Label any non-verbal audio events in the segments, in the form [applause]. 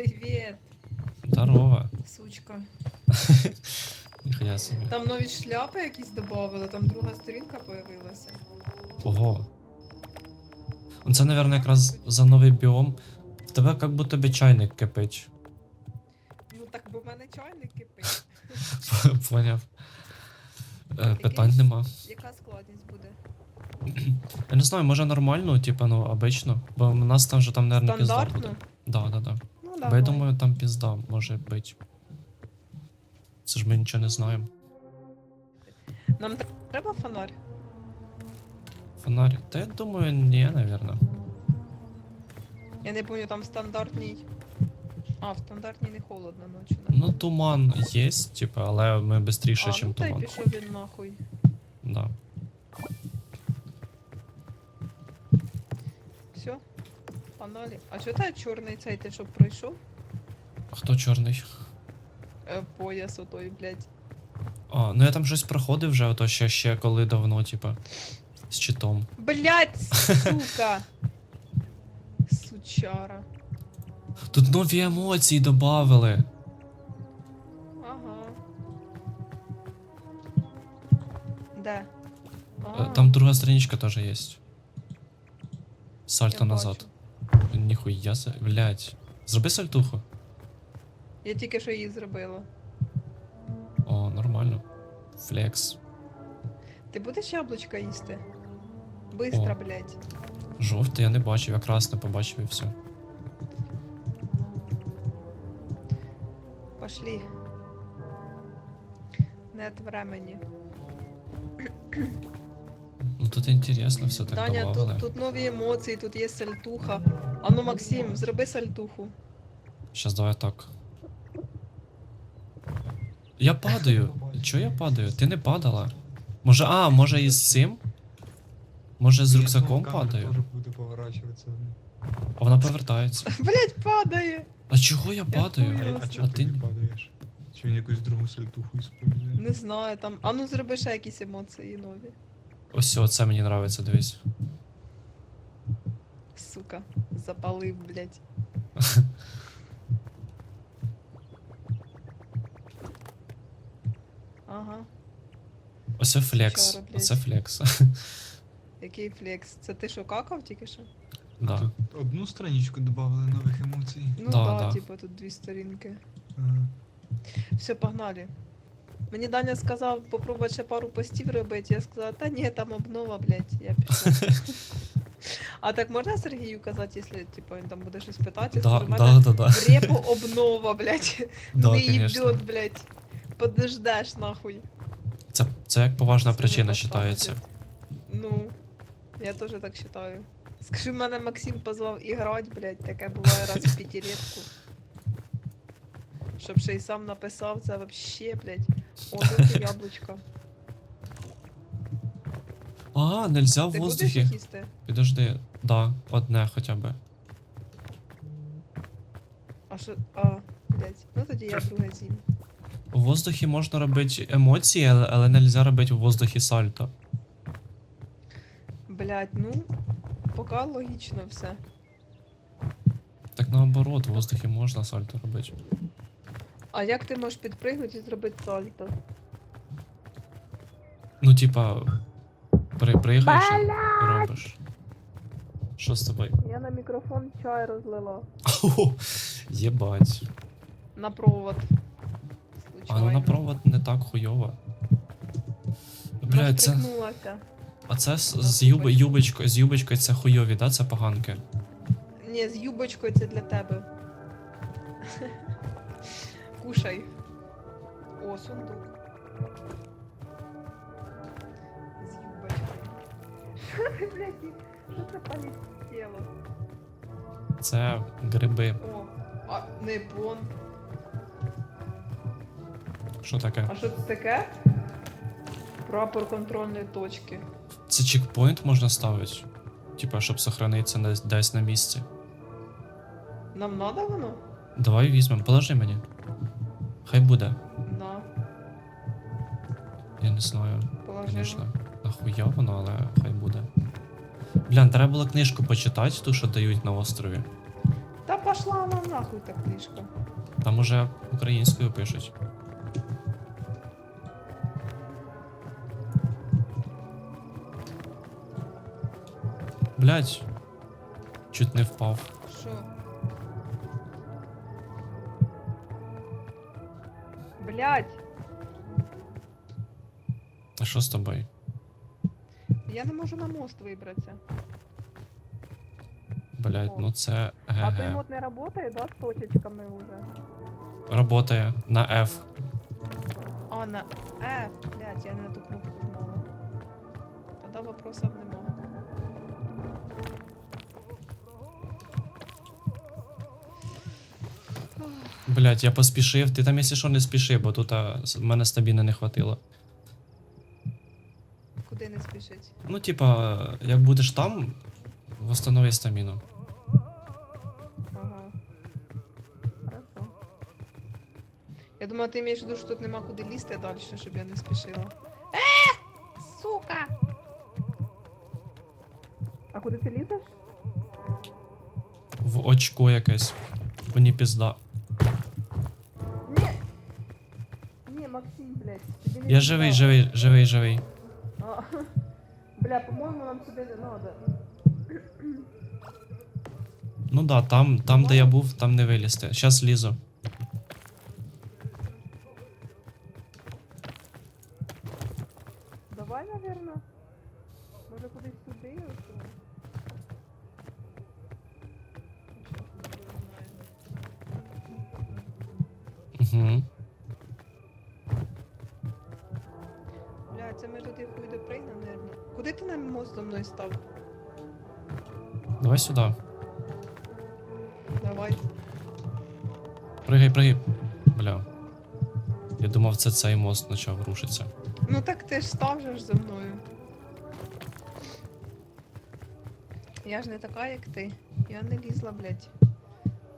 Привіт, Здорово. сучка. [laughs] Ніхуя собі. Там нові шляпи якісь додали, там друга сторінка появилася. Ого. Ну, Це, мабуть, якраз за новий біом. В тебе як будто би чайник кипить. Ну так, бо в мене чайник кипить. [laughs] Поняв. Е, Питань нема. Яка складність буде? Я не знаю, може нормально, типа, ну, обично. Бо у нас там же там, мабуть, пізда буде. Стандартно? Да, да, да. Ну, Бо я думаю, там пізда може бути. Це ж ми нічого не знаємо. Нам треба фонарь? Фонарик. Та я думаю, ні, напевно. Я не пам'ятаю, там стандартній. А, в стандартній не холодно ночі. Ну, туман є, типа, але ми швидше, ніж ну та й туман. пішов він нахуй. Да. Все? Погнали. А що та чорний цей ти щоб пройшов? Хто чорний? Е, пояс отой, блядь. А, ну я там щось проходив вже, ото ще, ще коли давно, типа. З читом. Блядь, [laughs] сука! Сучара. Тут нові емоції додавали. Ага. Де? Е, А, Там друга страничка теж є. Сальто я назад. бачу. Ніхуя се. Блять. Зроби сальтуху. Я тільки що її зробила. О, нормально. Флекс. Ти будеш яблучка їсти? Бистро, О. блядь. Жовтий я не бачив, я красне побачив і все. Пошли. Нет времени. Ну тут інтересно все так Даня, тут, тут нові емоції, тут є сальтуха. Ану, Максим, зроби сальтуху. Щас давай так. Я падаю. Чого я падаю? Ти не падала. Може, а, може із цим? Може з рюкзаком падаю? Буду поворачиваться. А вона повертається. [laughs] Блять, падає! А чого я падаю? А, чого ти не падаєш? Чи він якусь другу сальтуху использує? Не знаю там. Ану, зроби ще якісь емоції нові. Ось оце мені нравиться, дивись. Сука, запалив, блять. [laughs] Ага, Оце флекс. Блядь. Оце флекс. [laughs] який флекс. Це ти що какав тільки що? Да. Тут одну страничку добавили нових емоцій. Ну Да, да, да. типа тут дві сторінки. Ага. Все, погнали. Мені Даня сказав попробувати ще пару постів робити. Я сказала, та ні, там обнова, блядь, я пішла. [laughs] А так можна Сергію казати, якщо типу, він там буде щось питати, Да, скажу, да, да, да. репу обнова, блядь. Да, не конечно. йдет, блядь. Подождеш, нахуй. Це, це як поважна Це причина вважається. Ну, я теж так вважаю. Скажи, мене Максим позвав іграти, блядь, таке буває раз в п'ятилетку. Щоб ще й сам написав, це вообще, блядь. О, тут яблучко. А, нельзя в Ти будеш воздухі. їх їсти? Підожди. Да, одне хоча б. А що. А, блядь. Ну тоді я друге з'їм. У воздухі можна робити емоції, але, але нельзя робити у воздухі сальто. Блядь, ну. Поки логічно все. Так наоборот, у воздухі можна сальто робити. А як ти можеш підпригнути і зробити сальто? Ну, типа, при, приїгаєш і і робиш. Що з тобою? Я на мікрофон чай розлила. О, Єбать. На провод. А ну на провод не так хуйово. Бля, це. А це з, з юб, юбочкою, з юбочкою це хуйові, да? Це поганки. Ні, з юбочкою це для тебе. [laughs] Кушай. О, сундук. Блядь, що це полетіло? Це гриби. О, а не бон. Що таке? А що це таке? Прапор контрольної точки. Це чекпоінт можна ставити. Типа, щоб сохранитися десь, десь на місці. Нам надо воно? Давай візьмемо, положи мені. Хай буде. На, Я не знаю, положи. звісно. Нахуя воно, але хай буде. Бля, треба було книжку почитати, ту, що дають на острові. Та пошла вона нахуй так трішка. Там уже українською пишуть. Блять. Чуть не впав. Що? Блять, А що з тобою? Я не можу на мост вибратися. Блять, ну це А той ГГ. мод не працює, да, з точечками вже? Работає на F. А, на F, блядь, я не на ту кнопку знала. Тоді вопросів нема. Блять, я поспішив. Ти там, якщо що, не спіши, бо тут а, с- мене стабільно не хватило. Куди не спішить? Ну, типа, як будеш там, восстанови стаміну. Ага. Хорошо. Я думала, ти маєш в виду, що тут нема куди лізти далі, щоб я не спішила. Е! Сука! А куди ти лізеш? В очко якесь. Мені пізда. Ні! Ні, Максим, блядь. тобі не Я живий, живий, живий, живий. А, Бля, по-моєму, нам сюди не надо. Ну да, там, там, де я був, там не вилізти. Щас лізу. Ти нам мост за мною став? Давай сюди. Давай. Пригай, пригай. Бля. Я думав, це цей мост почав рушитися. Ну так ти ж став же ж за мною. Я ж не така, як ти. Я не лізла, блядь.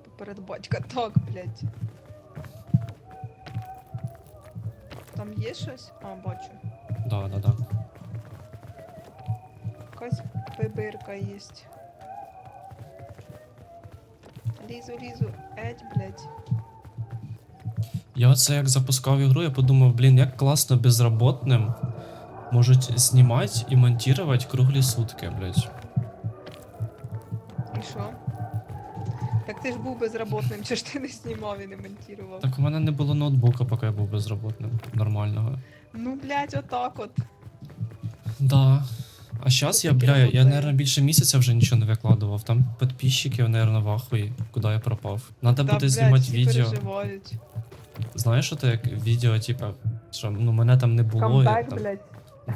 Поперед батька. Так, блядь. Там є щось? А, бачу. Да, да, да. Бибирка є. Лізу, лізу. Еть, блядь. Я оце як запускав ігру, я подумав, блін, як класно безработним можуть знімати і монтувати круглі сутки, блядь. І що? Так ти ж був безработним, чи ж ти не знімав і не монтував? Так у мене не було ноутбука, поки я був безработним. Нормального. Ну, блядь, отак от. Да. А зараз я, бля, я, наверное, більше місяця вже нічого не викладував. Там підписчики, наверное, в ахуї, куди я пропав. Надо буде знімати відео. Знаєш, що як відео, типа, що ну мене там не було. Камбек, і, там... блядь.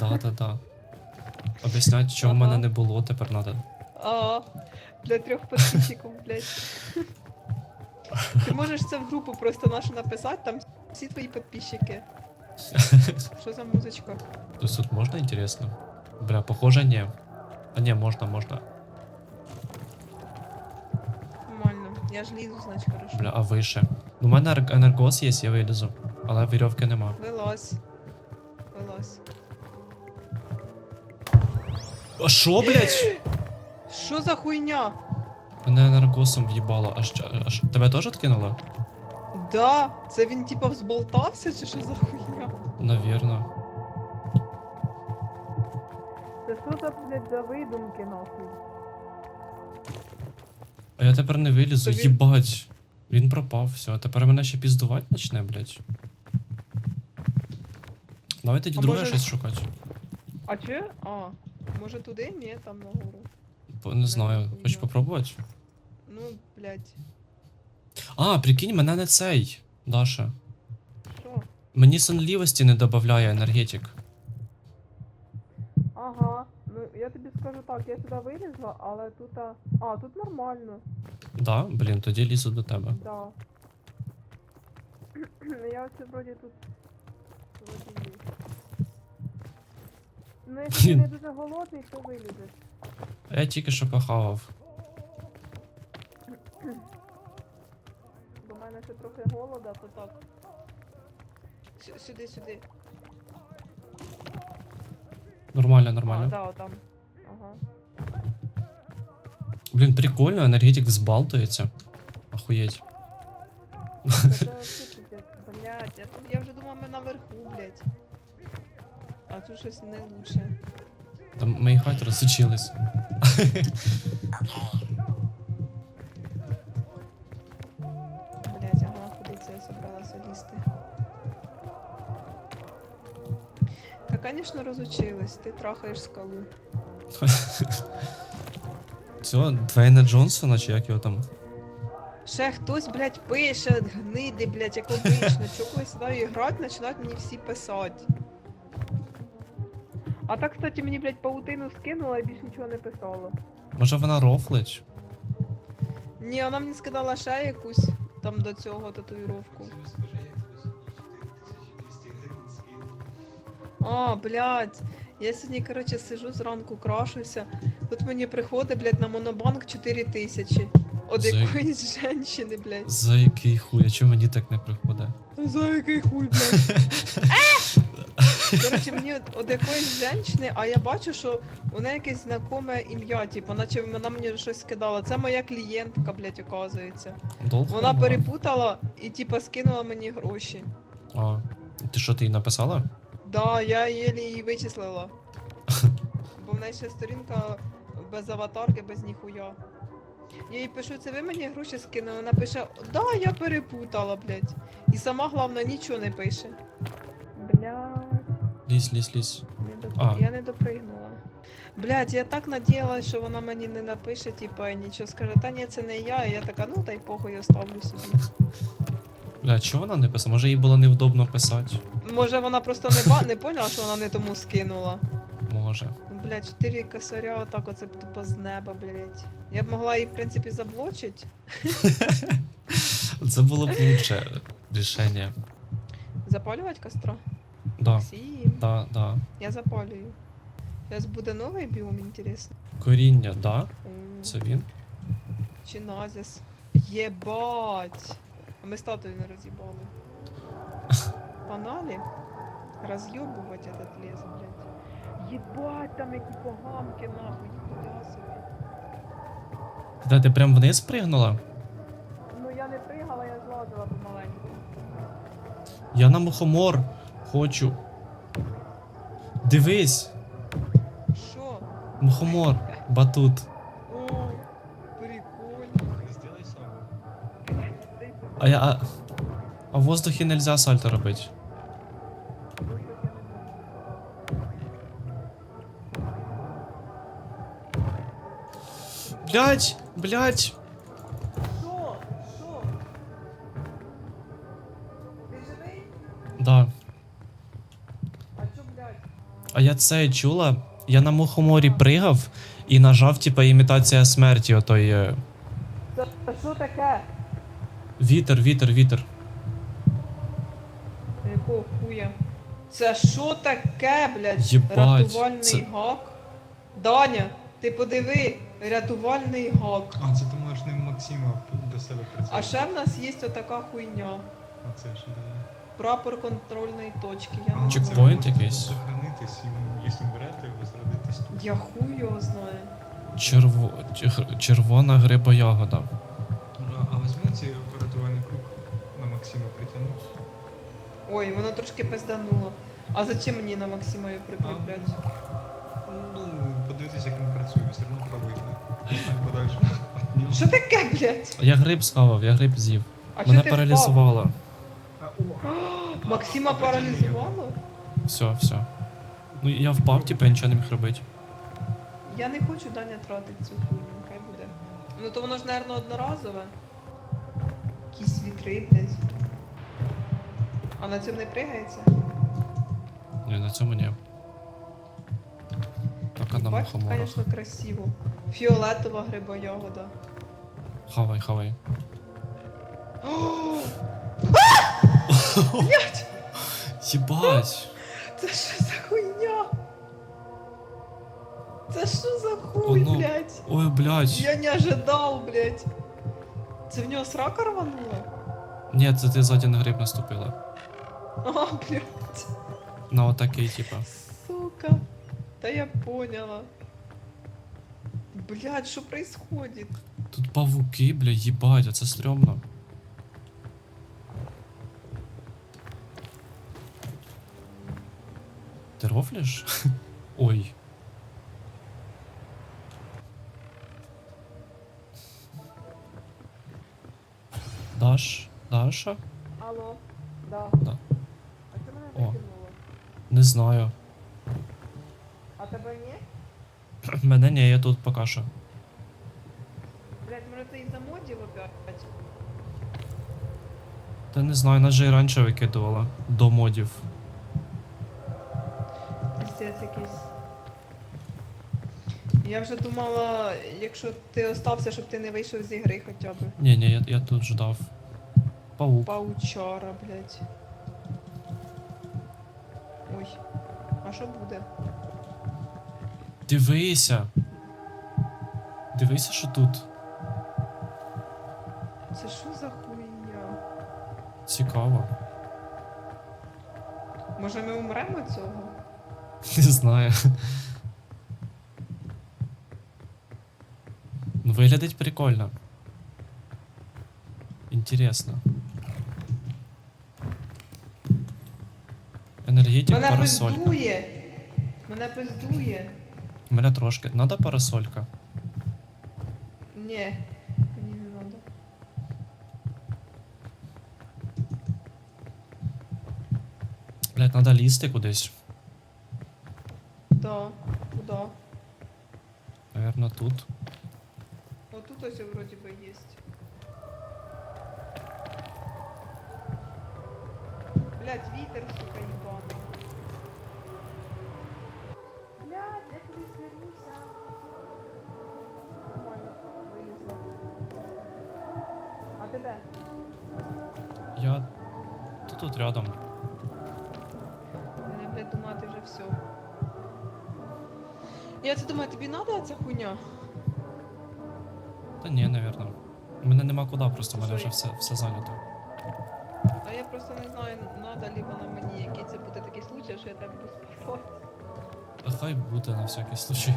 Да, да, да. Об'яснять, чого в мене не було, тепер надо. А, для трьох підписчиків, блядь. Ти можеш це в групу просто нашу написати, там всі твої підписчики. [laughs] Що за музичка? Тобто тут можна інтересно? Бля, похоже, ні. А ні, можна, можна. Нормально. Я ж лізу, значить, хорошо. Бля, а вище. Ну, у мене ер- енергос є, я вилізу. Але вірьовки нема. Вилазь. Вилазь. А що, блять? Що за хуйня? Мене енергосом в'їбало. Аж, аж тебе теж откинуло? Да, це він типа взболтався чи що за хуйня? Навірно. Що за, видумки нахуй? А я тепер не вилізу, Тобі- їбать. Він пропав, все. Тепер мене ще піздувати почне, блять. Давай тоді А друге може- щось шукати. А чи? А, може туди? Ні, там нагору. Бо Не знаю, хочеш попробувати? Ну, блядь. А, прикинь, мене не цей, Даша. Що? Мені сонливості не додає енергетик. Ага, ну я тобі скажу так, я сюди вилізла, але тут. А, а тут нормально, Да, блін, тоді лізу до тебе. да. [clears throat] я оце вроді тут. Вроді є. Ну, якщо ти не дуже голодний, то вилізеш. Я тільки що похавав. До мене ще трохи голода, то так. Сю- Сюди, сюди. Нормально, А, нормально. да, там. Блін, прикольно, енергетик взбалтується. охуєть. Це [laughs] вообще пиздец. Блядь, я, я вже думав, ми наверху, блядь. А тут щось не лучше. Там мої хаті розсучились. Блядь, ага, куди це я собралася лізти? Та, конечно, розучилась, ти трахаєш скалу. Цього Двейна Джонсона, чи як його там? Ще хтось, блядь, пише, гниди, блядь, як обично. Чого коли сідаю грати, починають мені всі писати. А так, кстати, мені, блядь, паутину скинула і більш нічого не писала. Може вона рофлить? Ні, вона мені скидала ще якусь там до цього татуїровку. А, блядь. Я сьогодні, коротше, сижу зранку, крашуся. Тут мені приходить, блядь, на монобанк 4 тисячі. От За- якоїсь жінки, блядь. За який хуй, а чому мені так не приходить? За який хуй, блядь. [laughs] Коротше, мені от, от якоїсь жінки, а я бачу, що у неї якесь знакоме ім'я, типу, наче вона мені щось скидала. Це моя клієнтка, блядь, оказується. Долг Вона перепутала і типа скинула мені гроші. А, ти що, ти їй написала? Да, я єлі її вичислила. Бо в неї ще сторінка без аватарки, без ніхуя. Я їй пишу, це ви мені гроші скинули. Вона пише, да, я перепутала, блядь. І сама головне нічого не пише. Блядь. Лізь, лізь, лізь. Не доп... А. Я не допригнула. Блядь, я так надіялась, що вона мені не напише, типа, і нічого скаже, та ні, це не я, і я така, ну дай похуй, оставлю собі. Бля, чого вона не писала? Може їй було невдобно писати? Може вона просто не, ба... не поняла, що вона не тому скинула. Може. Блядь, 4 косаря, отак оце тупо з неба, блядь. Я б могла її, в принципі, заблочить. Це було б лучше рішення. Запалювати костра? Да, да, да. я запалюю. Зараз буде новий біом, інтересно. Коріння, да? Це він? Чи назіс. Єбать! А ми статую не роз'їбали. [laughs] Паналі? Роз'єбувати этот лес, блядь. Єбать, там які поганки, нахуй, ніхуя собі. Де ти прям вниз пригнула? Ну я не пригала, я злазила помаленьку. Я на мухомор хочу. Дивись, Що? мухомор, батут. А я. А, а в воздухі нельзя сальто робити. Блять, блять. Ти живий? Да. А чо, блядь? А я це чула. Я на мухоморі пригав і нажав, типа, імітація смерті, отой. е, Це це що таке? Вітер, вітер, вітер. Якого хуя? Це що таке, блядь? Єбать, Рятувальний це- гак? Даня, ти подиви, рятувальний гак. А, це ти можеш ним Максима до себе прицілити. А ще в нас є отака хуйня. А це ж, да. Прапор контрольної точки. Я А, не це знаю. Чекпоінт якийсь? Сохранитись, і якщо берете, ви зрадитесь тут. Я хуй його знаю. Черво... чер- Червона гриба ягода. Ну, А візьми цей рятувальний круг на Максима притягнути. Ой, воно трошки пиздануло. А зачем мені на Максима її прикріплять? Ну, подивитися, як він працює, все одно пробуйте. А подальше. Що таке, блядь? Я гриб схавав, я гриб з'їв. А Мене ти впав? паралізувало. А, [gasps] о, Максима паралізувало? Все, все. Ну я впав, типу, я нічого не міг робити. Я не хочу Даня тратити цю хуйню, хай буде. Ну то воно ж, наверно, одноразове. Якісь вітри, блядь. А на цьому не пригається? Ні, на цьому ні. Тільки на Бачиш, мухоморах. звісно, красиво. Фіолетова гриба ягода. Хавай, хавай. [laughs] Блять, Єбать! це що за хуйня? Це що за хуй, Оно- блядь? Ой, блядь. Я не ожидал, блядь. Це в нього срака рванула? Ні, це ти ззаді на гриб наступила. А, блядь. На отакий, типа. Сука. Да я поняла. Блядь, что происходит? Тут павуки, бля, їбать, оце стрьомно. Ти рофлиш? [laughs] Ой. Даш? Даша? Алло, да. Да. О. Не знаю. А тебе ні? [clears throat] Мене ні, я тут поки що. Блять, може ти із-за модів опять? Та не знаю, нас же і раніше викидувала до модів. Пиздец якийсь. Я вже думала, якщо ти остався, щоб ти не вийшов з ігри хоча б. Ні, ні, я, я тут ждав. Паук. Паучара, блять. Що буде? Дивися. Дивися, що тут. Це що за хуйня? Цікаво. Може ми умремо цього? Не знаю. Ну, виглядить прикольно. Інтересно. Енергетик Мене парасолька. пиздує! Мене пиздує! Мене трошки. Надо парасолька. Ні, мені не надо. Блять, надо лізти кудись. Да, куда? Наверно, тут. Вот тут ось вроде бы есть. Блять, вітер, сука, ебаный. Блять, я кудись. Нормально, вилізла. А ти де? Я. Ти тут рядом. Я, блядь, думаю, ти вже все. Я це думаю, тобі надо ця хуйня? Та ні, наверно. У мене нема куди, просто в мене вже все, все зайнято. Просто не знаю, надо либо на мені, який це буде такий случай, що я тебе буду співати. А хай буде на всякий случай.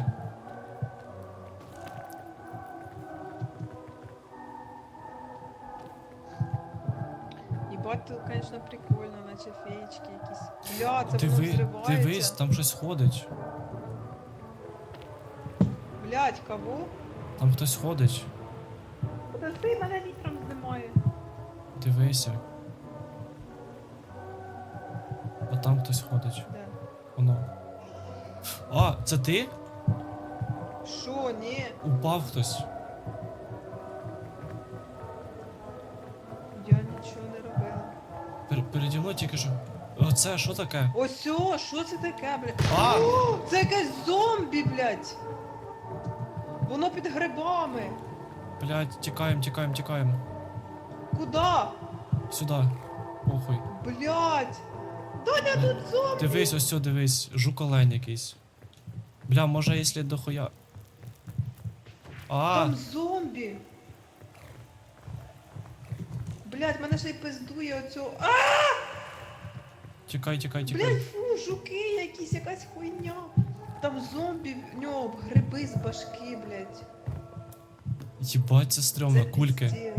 Ебать, тут, конечно, прикольно, наче феечки якісь. Бля, це воно Диви, взривається. дивись, там щось ходить. Блять, кого? Там хтось ходить. Подожди, мене вітром здимає. Дивися. Там хтось ходить. Воно. А, це ти? Шо, ні? Упав хтось. Я нічого не робила. Пер переді мною тільки що. Оце що таке? Ось о, що це таке, блядь? А! О, це якесь зомбі, блядь! Воно під грибами. Блядь, тікаємо, тікаємо, тікаємо. Куда? Сюди. Похуй. Блядь! Доня, тут зомбі! Дивись, ось сюди, дивись, жук-олень якийсь. Бля, може, якщо дохуя. А, Там зомбі. Блядь, мене ще й пиздує оцю. А! тікай, тікай, тікай. Блядь, фу, жуки якісь, якась хуйня. Там зомбі, в нього гриби з башки, блядь. Єбать, це стрьомно, Це кульки.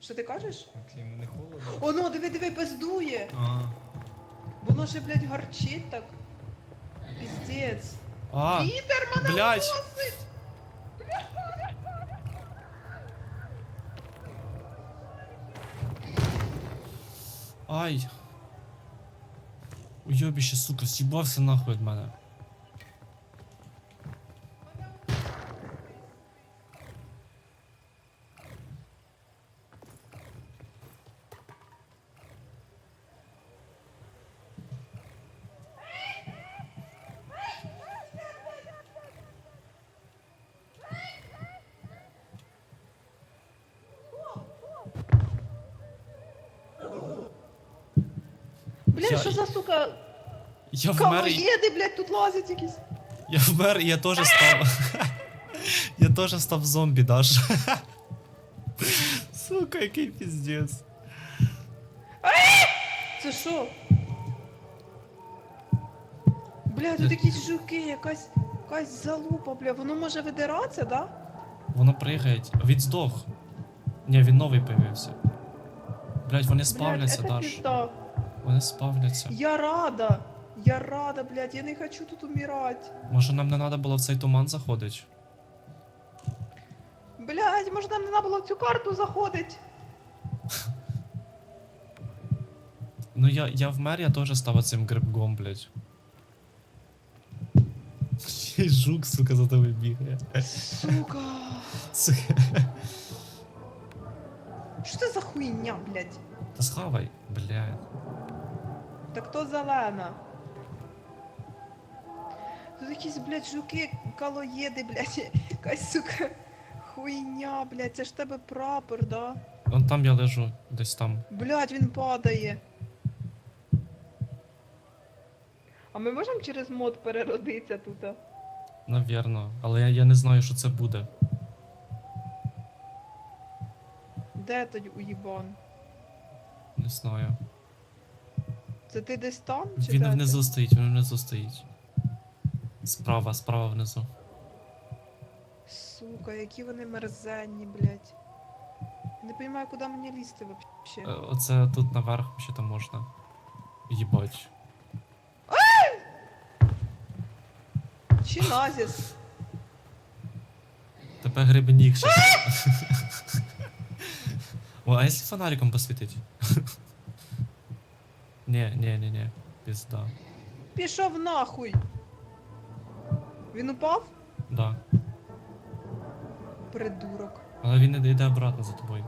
Що ти кажеш? Максиму не холодно. Оно, диви, диви, пиздує. А, Воно ще, блядь, гарчить так. Пиздец. А, Вітер мене блядь. уносить! ай. Уйобіще, сука, з'їбався нахуй від мене. Сука? Я вмер, і- блядь, тут лазять якісь. я вмер, і я теж став. [laughs] я теж став зомбі, Даш. [laughs] Сука, який піздець. Це що? Бля, тут якісь жуки, якась, якась залупа, бля. Воно може видиратися, да? Воно пригає. Він здох. Ні, він новий появився. Блять, вони блядь, это Даш. пизда. Вони спавняться. Я рада. Я рада, блядь, я не хочу тут умирать. Може нам не треба було в цей туман заходити? Блядь, може нам не треба було в цю карту заходить. Ну я, я вмер, я теж став цим грибком, блять. Ще й жук, сука, за тобою бігає. Сука. Сука. Що це за хуйня, блядь? Та схавай, блядь. Так то зелена. Тут якісь, блядь, жуки, калоєди, блядь, якась, сука, хуйня, блядь, це ж тебе прапор, да? Вон там я лежу, десь там. Блядь, він падає. А ми можемо через мод переродитися тут? Навірно. Але я, я не знаю, що це буде. Де тоді уїбан? Не знаю. Це ти десь там? Чи Він де внизу стоїть, він внизу стоїть. Справа, справа внизу. Сука, які вони мерзенні, блядь. Не розумію, куди мені лізти Е, вообще. Оце тут наверх ще там можна. Їбать. Чи назіс? Тебе грибнік щас. О, а якщо фонариком посвітить? [laughs] Ні, ні, ні, ні. Пізда. Пішов нахуй. Він упав? Да. Придурок. Але він не йде обратно за тобою.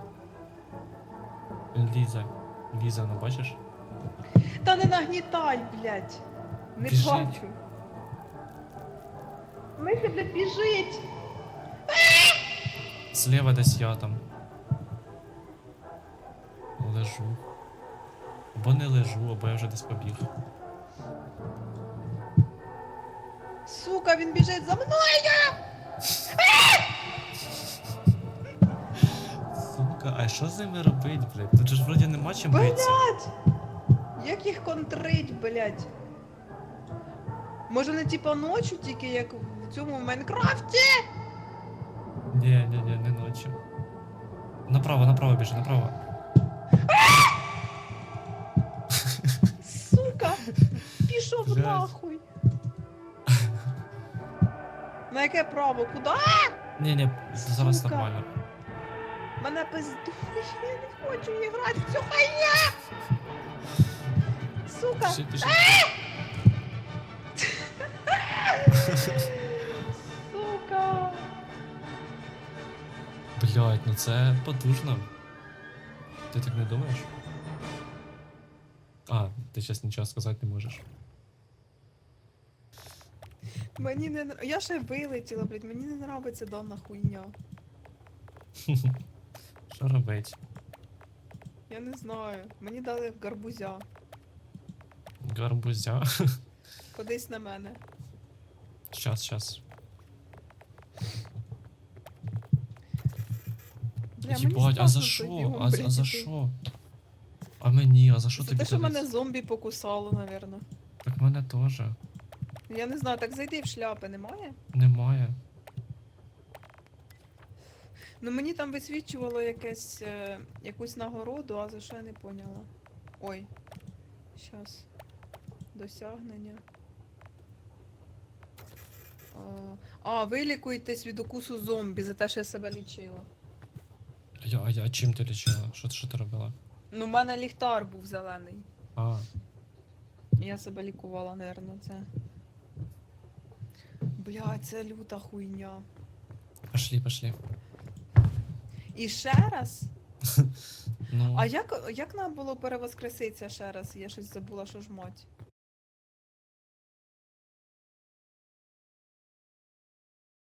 Він лізе. Лізе, ну бачиш? Та не нагнітай, блядь. Не Біжить. бачу. Мислі, блядь, біжить. Зліва десь я там. Лежу. Або не лежу, або я вже десь побіг. Сука, він біжить за мною. Сука, а що з ними робить, блядь? Тут же ж вроді нема чим битися. Блядь! Як їх контрить, блядь? Може не типа ночі, тільки як в цьому в Майнкрафті? Ні, ні, ні, не ночі. Направо, направо біжи, направо. Нахуй. На яке право? Куди? Ні, ні, зараз Сука. нормально. Мене пиздує, я не хочу грати в цю хуйню! Сука! Піши, піши. Сука! Блядь, ну це потужно. Ти так не думаєш? А, ти зараз нічого сказати не можеш. Мені не нрав- Я ще вилетіла, блядь, мені не нравиться дана хуйня. [laughs] Що робить? Я не знаю. Мені дали гарбузя. Гарбузя. [laughs] Кудись на мене. Щас, щас. Бля, мені Єбать, а за що? А, за- а блядь, за іти. що? А мені, а за що За тобі те, що дали? мене зомбі покусало, напевно. Так мене теж. Я не знаю, так зайди в шляпи, немає? Немає. Ну мені там висвічувало якесь, е, якусь нагороду, а за що я не поняла. Ой. Щас. Досягнення. А, А, вилікуйтесь від укусу зомбі за те, що я себе лічила. Я, а я чим ти лічила? Що, що ти робила? Ну, в мене ліхтар був зелений. А, Я себе лікувала, напевно, це. Блядь, це люта хуйня. пошли, пошли. І ще раз? [laughs] Ну, А як, як нам було перевоскреситися ще раз? Я щось забула, що ж мать.